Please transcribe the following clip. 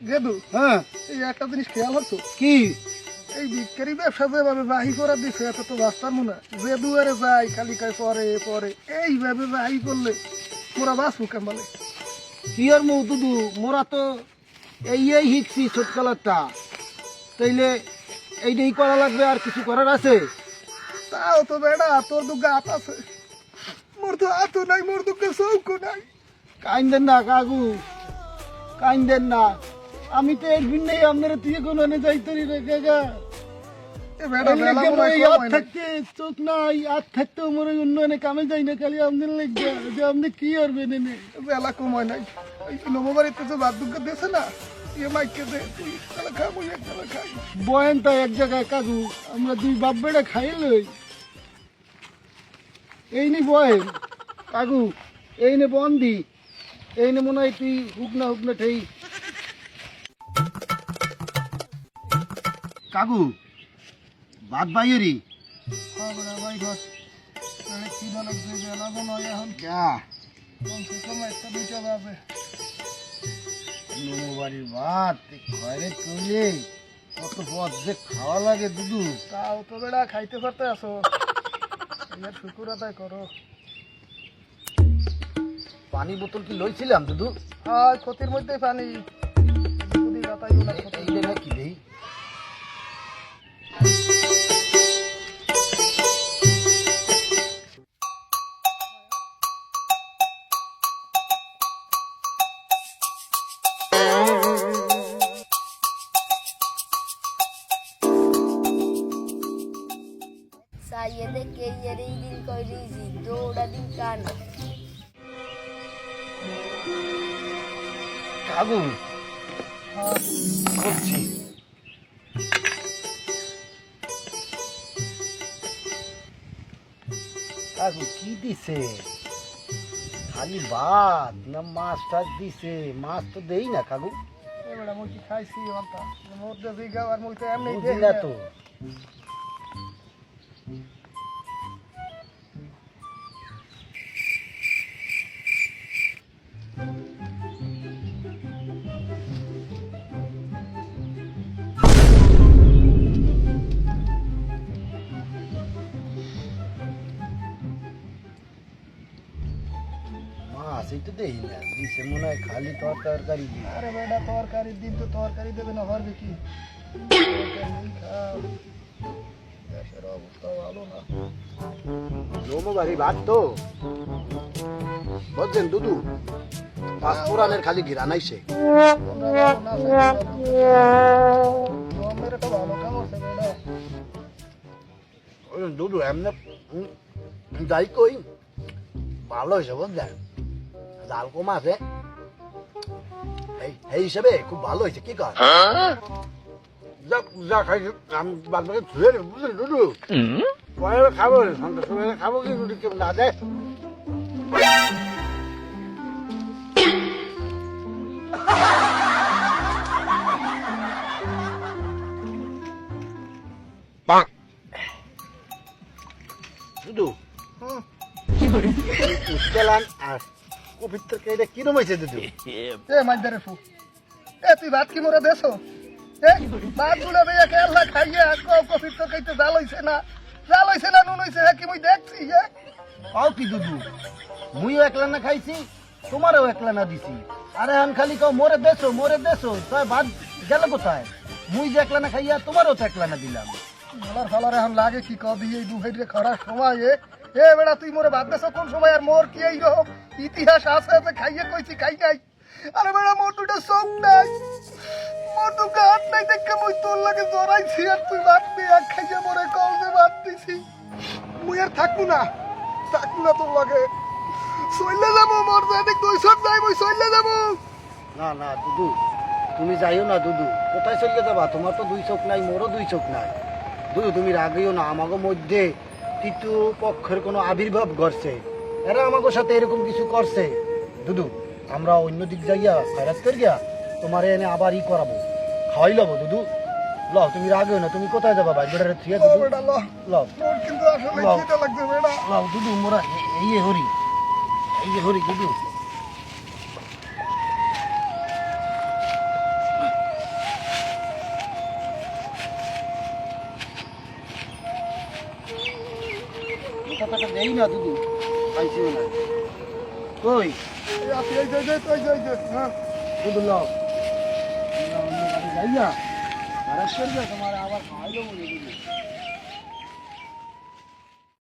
গেদু? হ্যাঁ। এই একটা জিনিস খেয়াল হতো কি? এই বিক্রি ব্যবসা যেভাবে বাহি করে দিছে এত তো বাঁচতাম না যে দুয়ারে যাই খালি কায় পরে পরে। এইভাবে বাহি করলে মোরা বাঁচবো কেমন? কি আর মৌ দুদু? মোরা তো এই এই শিখছি ছোট কালারটা তাইলে এইটাই করা লাগবে আর কিছু করার আছে? তাও তো বেড়া তোর তো গাত আছে। মোর তো হাতও নাই মোর তো চৌকো নাই। কাইন্দেন না কাকু। কাইন্দেন না। আমি তো এর ভিন্নেই আপনার তুই কোনো এনে যাইতে নাই। থাকতে চোখ নাই উন্নয়নে কামে যাই না খালি আপনার যে আপনি কি করবেন এনে? বেলা কম হয় নাই এই নববাড়িতে যে বাদ দুঃখ দিয়েছে না ইয়ে এক বয়ানটা জায়গায় কাকু আমরা দুই বাপ বেড়া খাই লই। এই নি বয়েন কাকু এই নে বন্দি এই নে মনে হয় তুই হুকনা হুকনা ঠেই দুইটা বাজে। নমো বাড়ির ভাত ঘরে তুলে কত পথ যে খাওয়া লাগে দুদু। তাও তো বেড়া খাইতে পারতে আসো। শুকুর আদায় করো। পানি বোতল কি লইছিলাম দুদু? আর ক্ষতির মধ্যে পানি। De que yere din koirizi dora din kana. কাকু করছি কাকু কি দিছে খালি ভাত না মাছ টাছ দিছে মাছ তো দেই না কাকু এ মুই কি খাইছি অন্তা মোর যে জিগাও আর মুই তো এমনি বুঝি না তো তো দেই না দিছে মনে হয় খালি তর তরকারি আরে বেড়া তরকারির দিন তো তরকারি দেবে না পারবে কি? দেশের অবস্থা ভালো না। ভাত তো। বুঝছেন দুদু পাঁচ পুরাণের খালি ঘিরা নাইছে। দুদু এমনি যাই কই ভালো হয়েছে বুঝলেন? জাল কম আছে এই এই হিসেবে খুব ভালো হয়েছে কি কর যা যা খাই আমি বাদ বাকি ধুয়ে নেব বুঝলেন দুদু? পরে খাব সন্ধ্যা সময় খাব কি রুটি কেমন না দেয় আর তরকারি এটা কিরম হয়েছে দুদু এ মাইদারে ফু। এ তুই ভাত কি মোরা দেছো? এ ভাতগুলো বেয়া কেলা খাইয়ে কো কফি তো খাইতে জাল হইছে না? জাল হইছে না নুন হইছে কি মুই দেখছি এ পাও কি দুদু মুইও একলা না খাইছি তোমারও একলা না দিছি। আরে আন খালি কাও মোরে দেছো মোরে দেছো তাই ভাত গেল কোথায়? মুই যে একলা না খাইয়া তোমারও তো একলা না দিলাম। মলার ফালার এখন লাগে কি কবি এই দুহের খরা সময় এ বেড়া, তুই মোরে বাদ কোন সময় আর মোর কি এই রকম ইতিহাস আছে যে খাইয়ে কইছি, খাই নাই। আরে বেড়া, মোর দুটো চোখ নাই। মোর তো গাত নাই, দেখে মুই তোর লাগে জড়াইছি আর তুই ভাত দিয়ে এক খাইয়ে মোরে কল যে বাদ দিছি। মুই আর থাকব না থাকব না তোর লাগে। চলে যাব, মোর জানি তুই সব যাই মুই চলে যাব। না না, দুদু, তুমি যাইও না, দুদু। কোথায় চলে যাবা? তোমার তো দুই চোখ নাই, মোরও দুই চোখ নাই। দুদু, তুমি রাগিও না আমাকে মধ্যে তৃতীয় পক্ষের কোনো আবির্ভাব করছে এরা আমাকে সাথে এরকম কিছু করছে। দুদু আমরা অন্য দিক যাইয়া খায়রাত করি গিয়া তোমার এনে আবার ই করাবো। খাওয়াই লবো দুদু। ল তুমি রাগে না তুমি কোথায় যাবা? ভাই বেটারে থিয়া দুদু। কিন্তু আসলে দুদু মোরা এই হরি। এই হরি দুদু। কথাটা দেই না দুদু। পাইছিও না। কই। দুদু লও যাইয়া। আবার খাওয়াই দেবো